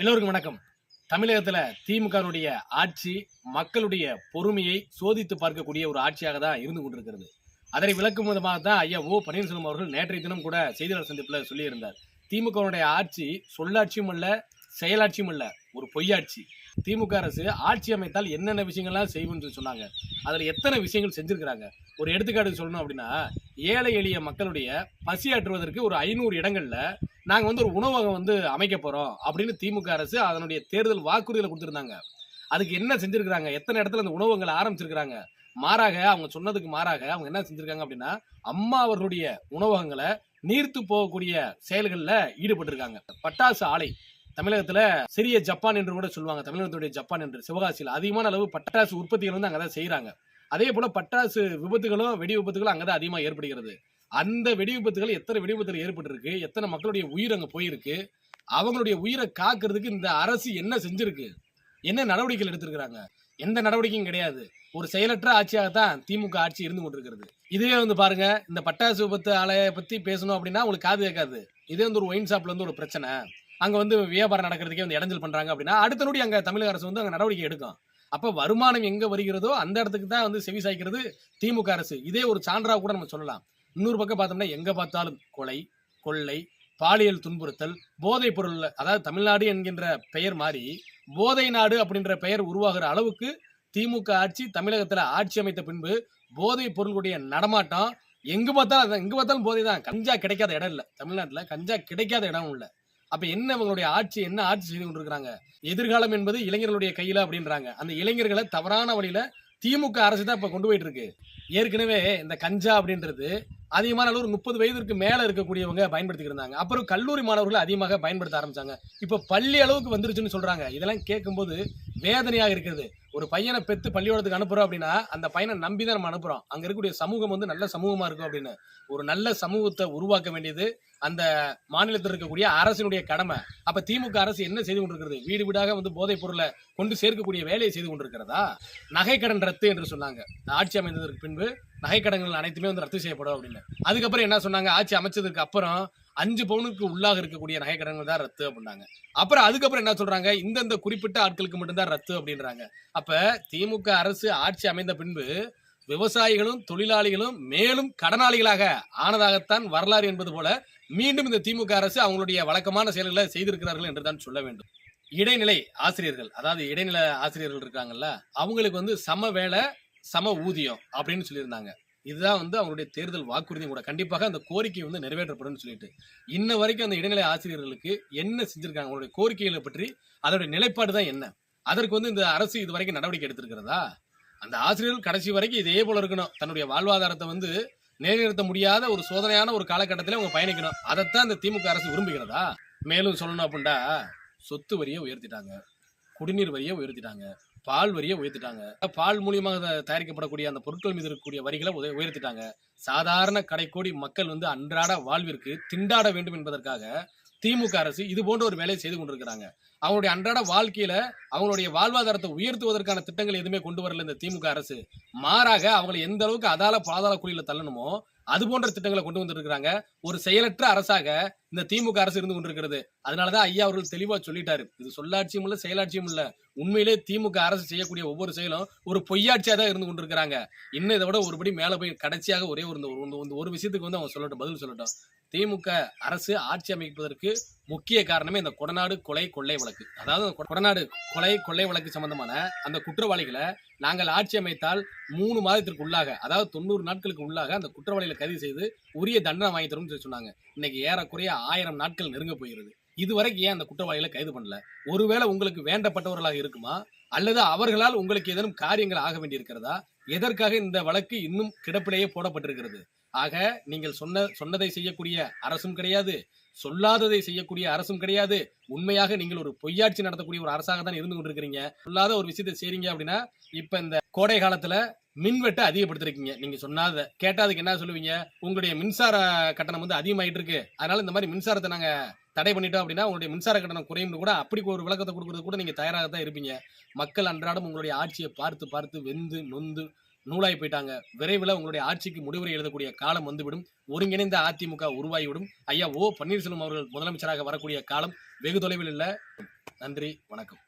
எல்லோருக்கும் வணக்கம். தமிழகத்தில் திமுகனுடைய ஆட்சி மக்களுடைய பொறுமையை சோதித்து பார்க்கக்கூடிய ஒரு ஆட்சியாக தான் இருந்து கொண்டிருக்கிறது. அதனை விளக்கும் விதமாக தான் ஐயா ஓ பன்னீர்செல்வம் அவர்கள் நேற்றைய தினம் கூட செய்தியாளர் சந்திப்பில் சொல்லியிருந்தார். திமுகவுடைய ஆட்சி சொல்லாட்சியும் அல்ல செயலாட்சியும் அல்ல ஒரு பொய்யாட்சி. திமுக அரசு ஆட்சி அமைத்தால் என்னென்ன விஷயங்கள்லாம் செய்வோம்னு சொல்லி சொன்னாங்க. அதில் எத்தனை விஷயங்கள் செஞ்சுருக்கிறாங்க? ஒரு எடுத்துக்காட்டு சொல்லணும் அப்படின்னா ஏழை எளிய மக்களுடைய பசியாற்றுவதற்கு ஒரு ஐநூறு இடங்களில் நாங்க வந்து ஒரு உணவகம் வந்து அமைக்க போறோம் அப்படின்னு திமுக அரசு அதனுடைய தேர்தல் வாக்குறுதியில கொடுத்துருந்தாங்க. அதுக்கு என்ன செஞ்சிருக்காங்க எத்தனை இடத்துல அந்த உணவகங்களை ஆரம்பிச்சிருக்கிறாங்க? மாறாக அவங்க சொன்னதுக்கு மாறாக அவங்க என்ன செஞ்சிருக்காங்க அப்படின்னா அம்மா அவர்களுடைய உணவகங்களை நீர்த்து போகக்கூடிய செயல்களில் ஈடுபட்டிருக்காங்க. பட்டாசு ஆலை தமிழகத்துல சிறிய ஜப்பான் என்று கூட சொல்லுவாங்க. தமிழகத்துடைய ஜப்பான் என்று சிவகாசியில் அதிகமான அளவு பட்டாசு உற்பத்திகள் வந்து அங்கதான் செய்யறாங்க அதே போல பட்டாசு விபத்துகளும் வெடி விபத்துகளும் அங்கதான் அதிகமாக ஏற்படுகிறது. அந்த வெடி விபத்துகள் எத்தனை வெடி விபத்துகள் ஏற்பட்டிருக்கு எத்தனை மக்களுடைய உயிர் அங்கே போயிருக்கு அவங்களுடைய உயிரை காக்கிறதுக்கு இந்த அரசு என்ன செஞ்சிருக்கு என்ன நடவடிக்கைகள் எடுத்திருக்கிறாங்க எந்த நடவடிக்கையும் கிடையாது. ஒரு செயலற்ற ஆட்சியாகத்தான் திமுக ஆட்சி இருந்து கொண்டிருக்கிறது. இதுவே வந்து பாருங்க இந்த பட்டாசு விபத்து ஆலையை பத்தி பேசணும் அப்படின்னா உங்களுக்கு காது கேட்காது. இதே வந்து ஒரு ஒயின் ஷாப்ல வந்து ஒரு பிரச்சனை. அங்க வந்து வியாபாரம் நடக்கிறதுக்கே வந்து இடைஞ்சல் பண்றாங்க அப்படின்னா அடுத்த நொடி அங்க தமிழக அரசு வந்து அங்க நடவடிக்கை எடுக்கும். அப்ப வருமானம் எங்க வருகிறதோ அந்த இடத்துக்கு தான் வந்து செவி சாய்க்கிறது திமுக அரசு. இதே ஒரு சான்றா கூட நம்ம சொல்லலாம். இன்னொரு பக்கம் பார்த்தோம்னா எங்கே பார்த்தாலும் கொலை கொள்ளை பாலியல் துன்புறுத்தல் போதைப் பொருள் அதாவது தமிழ்நாடு என்கின்ற பெயர் மாறி போதை நாடு அப்படின்ற பெயர் உருவாகிற அளவுக்கு திமுக ஆட்சி தமிழகத்தில் ஆட்சி அமைத்த பின்பு போதைப் பொருளுடைய நடமாட்டம் எங்கே பார்த்தாலும் அதான், பார்த்தாலும் போதை தான். கஞ்சா கிடைக்காத இடம் இல்லை. தமிழ்நாட்டில் கஞ்சா கிடைக்காத இடம் இல்லை. அப்ப என்ன இவங்களுடைய ஆட்சி என்ன ஆட்சி செய்து கொண்டிருக்கிறாங்க? எதிர்காலம் என்பது இளைஞர்களுடைய கையில அப்படின்றாங்க. அந்த இளைஞர்களை தவறான வழியில திமுக அரசு தான் இப்ப கொண்டு போயிட்டு இருக்கு. ஏற்கனவே இந்த கஞ்சா அப்படின்றது அதிகமான அளவு முப்பது வயதிற்கு மேல இருக்கக்கூடியவங்க பயன்படுத்திட்டு இருந்தாங்க. அப்புறம் கல்லூரி மாணவர்கள் அதிகமாக பயன்படுத்த ஆரம்பிச்சாங்க. இப்ப பள்ளி அளவுக்கு வந்துருச்சுன்னு சொல்றாங்க. இதெல்லாம் கேட்கும்போது வேதனையாக இருக்கிறது. ஒரு பையனை பெத்து பள்ளிக்கூடத்துக்கு அனுப்புறோம் அப்படின்னா அந்த பையனை நம்பி தான் நம்ம அனுப்புறோம். அங்க இருக்கக்கூடிய சமூகம் வந்து நல்ல சமூகமா இருக்கும் அப்படின்னு. ஒரு நல்ல சமூகத்தை உருவாக்க வேண்டியது அந்த மாநிலத்தில் இருக்கக்கூடிய அரசினுடைய கடமை. அப்ப திமுக அரசு என்ன செய்து கொண்டிருக்கிறது? வீடு வீடாக வந்து போதைப் பொருளை கொண்டு சேர்க்கக்கூடிய வேலையை செய்து கொண்டிருக்கிறதா? நகைக்கடன் ரத்து என்று சொன்னாங்க. ஆட்சி அமைந்ததற்கு பின்பு நகைக்கடன்கள் அனைத்துமே வந்து ரத்து செய்யப்படும் அப்படின்னு. அதுக்கப்புறம் என்ன சொன்னாங்க? ஆட்சி அமைச்சதுக்கு அப்புறம் அஞ்சு பவுனுக்கு உள்ளாக இருக்கக்கூடிய நகைக்கடன்கள் தான் ரத்து அப்படின்னாங்க. அப்புறம் அதுக்கப்புறம் என்ன சொல்றாங்க? இந்தந்த குறிப்பிட்ட ஆட்களுக்கு மட்டும்தான் ரத்து அப்படின்றாங்க. அப்ப திமுக அரசு ஆட்சி அமைந்த பின்பு விவசாயிகளும் தொழிலாளிகளும் மேலும் கடனாளிகளாக ஆனதாகத்தான் வரலாறு என்பது போல மீண்டும் இந்த திமுக அரசு அவங்களுடைய வழக்கமான செயல்களை செய்திருக்கிறார்கள் என்றுதான் சொல்ல வேண்டும். இடைநிலை ஆசிரியர்கள் அதாவது இடைநிலை ஆசிரியர்கள் இருக்காங்கல்ல அவங்களுக்கு வந்து சம வேலை சம ஊதியம் அப்படின்னு சொல்லியிருந்தாங்க. இதுதான் வந்து அவங்களுடைய தேர்தல் வாக்குறுதியும் கூட. கண்டிப்பாக அந்த கோரிக்கை வந்து நிறைவேற்றப்படும் சொல்லிட்டு. இன்ன வரைக்கும் அந்த இடைநிலை ஆசிரியர்களுக்கு என்ன செஞ்சிருக்காங்க? அவங்களுடைய கோரிக்கைகளை பற்றி அதோடைய நிலைப்பாடு தான் என்ன? அதற்கு வந்து இந்த அரசு இது வரைக்கும் நடவடிக்கை எடுத்திருக்கிறதா? அந்த ஆசிரியர்கள் கடைசி வரைக்கும் இதே போல இருக்கணும். தன்னுடைய வாழ்வாதாரத்தை வந்து நிலைநிறுத்த முடியாத ஒரு சோதனையான ஒரு காலகட்டத்தில் அவங்க பயணிக்கணும். அதைத்தான் இந்த திமுக அரசு விரும்புகிறதா? மேலும் சொல்லணும் அப்படின்னா சொத்து வரியை உயர்த்திட்டாங்க. குடிநீர் வரியை உயர்த்திட்டாங்க. பால் வரியை உயர்த்திட்டாங்க. பால் மூலியமாக தயாரிக்கப்படக்கூடிய அந்த பொருட்கள் மீது இருக்கக்கூடிய வரிகளை உதவி உயர்த்திட்டாங்க. சாதாரண கடைக்கோடி மக்கள் வந்து அன்றாட வாழ்விற்கு திண்டாட வேண்டும் என்பதற்காக திமுக அரசு இது போன்ற ஒரு வேலையை செய்து கொண்டிருக்கிறாங்க. அவங்களுடைய அன்றாட வாழ்க்கையில அவங்களுடைய வாழ்வாதாரத்தை உயர்த்துவதற்கான திட்டங்கள் எதுவுமே கொண்டு வரல இந்த திமுக அரசு. மாறாக அவங்களை எந்த அளவுக்கு அதால பாதாள குழியில தள்ளணுமோ அது போன்ற திட்டங்களை கொண்டு வந்திருக்கிறாங்க ஒரு செயலற்ற அரசாக இந்த திமுக அரசு இருந்து கொண்டிருக்கிறது. அதனாலதான் ஐயா அவர்கள் தெளிவா சொல்லிட்டாரு. இது சொல்லாட்சியும் இல்ல செயலாட்சியும் இல்ல. உண்மையிலே திமுக அரசு செய்யக்கூடிய ஒவ்வொரு செயலும் ஒரு பொய்யாட்சியா தான் இருந்து கொண்டிருக்கிறாங்க. இன்னும் இதை விட ஒருபடி மேல போய் கடைசியாக ஒரே ஒரு இந்த ஒரு- இந்த ஒரு விஷயத்துக்கு வந்து அவங்க சொல்லட்டும் பதில் சொல்லட்டும். திமுக அரசு ஆட்சி அமைப்பதற்கு முக்கிய காரணமே இந்த கொடநாடு கொலை கொள்ளை வழக்கு. அதாவது கொடநாடு கொலை கொள்ளை வழக்கு சம்பந்தமான அந்த குற்றவாளிகளை நாங்கள் ஆட்சி அமைத்தால் மூணு மாதத்திற்கு உள்ளாக அதாவது தொண்ணூறு நாட்களுக்கு உள்ளாக அந்த குற்றவாளிகளை கைது செய்து உரிய தண்டனை வாங்கி தரும்னு சொல்லி சொன்னாங்க. இன்னைக்கு ஏறக்குறைய ஆயிரம் நாட்கள் நெருங்க போகிறது. இதுவரைக்கும் ஏன் அந்த குற்றவாளிகளை கைது பண்ணல? ஒருவேளை உங்களுக்கு வேண்டப்பட்டவர்களாக இருக்குமா? அல்லது அவர்களால் உங்களுக்கு ஏதேனும் காரியங்கள் ஆக வேண்டியிருக்கிறதா? எதற்காக இந்த வழக்கு இன்னும் கிடப்பிலேயே போடப்பட்டிருக்கிறது? ஆக நீங்கள் சொன்ன சொன்னதை செய்யக்கூடிய அரசும் கிடையாது. சொல்லாததை செய்யக்கூடிய அரசும் கிடையாது. உண்மையாக நீங்கள் ஒரு பொய்யாட்சி நடத்தக்கூடிய ஒரு அரசாக தான் இருந்து கொண்டிருக்கிறீங்க. சொல்லாத ஒரு விஷயத்தை செய்றீங்க அப்படின்னா இப்ப இந்த கோடை காலத்துல மின்வெட்டை அதிகப்படுத்திருக்கீங்க. நீங்க சொன்னாத கேட்டாதுக்கு என்ன சொல்லுவீங்க? உங்களுடைய மின்சார கட்டணம் வந்து அதிகமாயிட்டு இருக்கு அதனால இந்த மாதிரி மின்சாரத்தை நாங்க தடை பண்ணிட்டோம் அப்படின்னா உங்களுடைய மின்சார கட்டணம் குறையும் கூட அப்படி ஒரு விளக்கத்தை கொடுக்கறது கூட நீங்க தயாராக தான் இருப்பீங்க. மக்கள் அன்றாடம் உங்களுடைய ஆட்சியை பார்த்து பார்த்து வெந்து நொந்து நூலாய் போயிட்டாங்க. விரைவில் உங்களுடைய ஆட்சிக்கு முடிவுரை எழுதக்கூடிய காலம் வந்துவிடும். ஒருங்கிணைந்த அதிமுக உருவாகிவிடும். ஐயா ஓ பன்னீர்செல்வம் அவர்கள் முதலமைச்சராக வரக்கூடிய காலம் வெகு தொலைவில் இல்லை. நன்றி வணக்கம்.